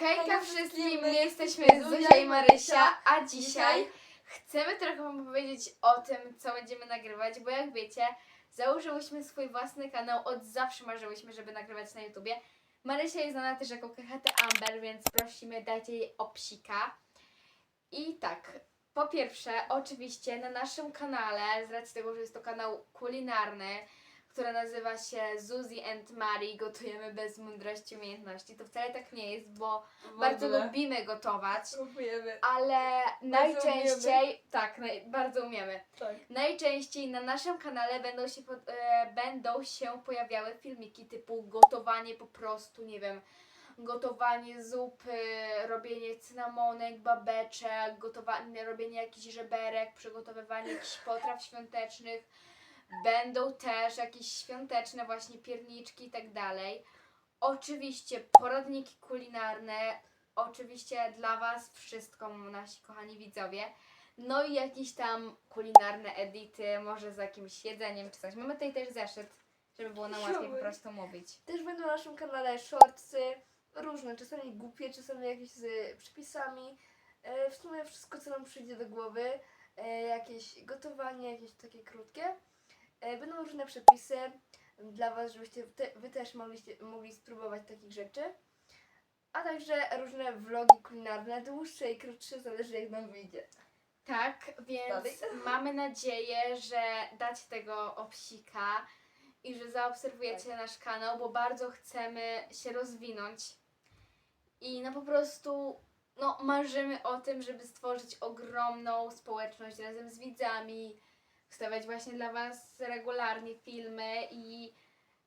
Hejka wszystkim, my jesteśmy Zuzia i Marysia, a dzisiaj Dzisiaj chcemy trochę wam powiedzieć o tym, co będziemy nagrywać, bo jak wiecie, założyłyśmy swój własny kanał, od zawsze marzyłyśmy, żeby nagrywać na YouTubie. Marysia jest znana też jako KHT Amber, więc prosimy, dajcie jej opsika. I tak, po pierwsze, oczywiście na naszym kanale, z racji tego, że jest to kanał kulinarny, który nazywa się Zuzi and Mari, gotujemy bez mądrości umiejętności. To wcale tak nie jest, bo bardzo lubimy gotować, Lubimy. ale najczęściej, tak, naj, bardzo umiemy. Tak. Najczęściej na naszym kanale będą się, e, będą się pojawiały filmiki typu gotowanie po prostu, nie wiem, gotowanie zupy, robienie cynamonek, babeczek, gotowanie, robienie jakichś żeberek, przygotowywanie jakichś potraw świątecznych. Będą też jakieś świąteczne właśnie pierniczki i tak dalej. Oczywiście poradniki kulinarne, oczywiście dla Was wszystko, nasi kochani widzowie. No i jakieś tam kulinarne edity, może z jakimś jedzeniem czy coś. Mamy tutaj też zeszyt, żeby było nam łatwiej po prostu mówić. Też będą na naszym kanale shortsy, różne, czasami głupie, czasami jakieś z przypisami. E, w sumie wszystko, co nam przyjdzie do głowy. E, jakieś gotowanie, jakieś takie krótkie. E, będą różne przepisy dla Was, żebyście Wy też mogliście, mogli spróbować takich rzeczy. A także różne vlogi kulinarne, dłuższe i krótsze, zależy jak nam wyjdzie. Tak, więc Dalej. mamy nadzieję, że dacie tego obsika i że zaobserwujecie nasz kanał, bo bardzo chcemy się rozwinąć. I no po prostu no, marzymy o tym, żeby stworzyć ogromną społeczność razem z widzami, wstawiać właśnie dla Was regularnie filmy i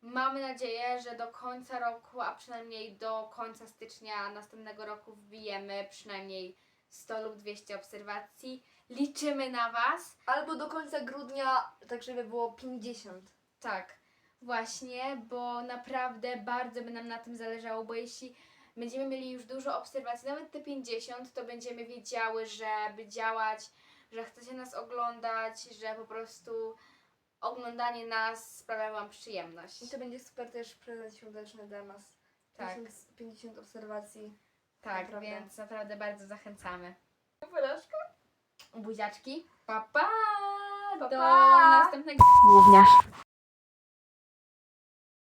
mamy nadzieję, że do końca roku, a przynajmniej do końca stycznia następnego roku wbijemy przynajmniej 100 lub 200 obserwacji. Liczymy na Was. Albo do końca grudnia, tak żeby było 50. Tak, właśnie, bo naprawdę bardzo by nam na tym zależało, bo jeśli będziemy mieli już dużo obserwacji, nawet te 50, to będziemy wiedziały, żeby działać, że chcecie nas oglądać, że po prostu oglądanie nas sprawia Wam przyjemność. I to będzie super też prezent świąteczny dla nas. Tak. 50, 50 obserwacji. Tak, naprawdę. więc naprawdę bardzo zachęcamy. Porażka? Buziaczki, pa pa! Pa, Do pa! następnego Gówniarz.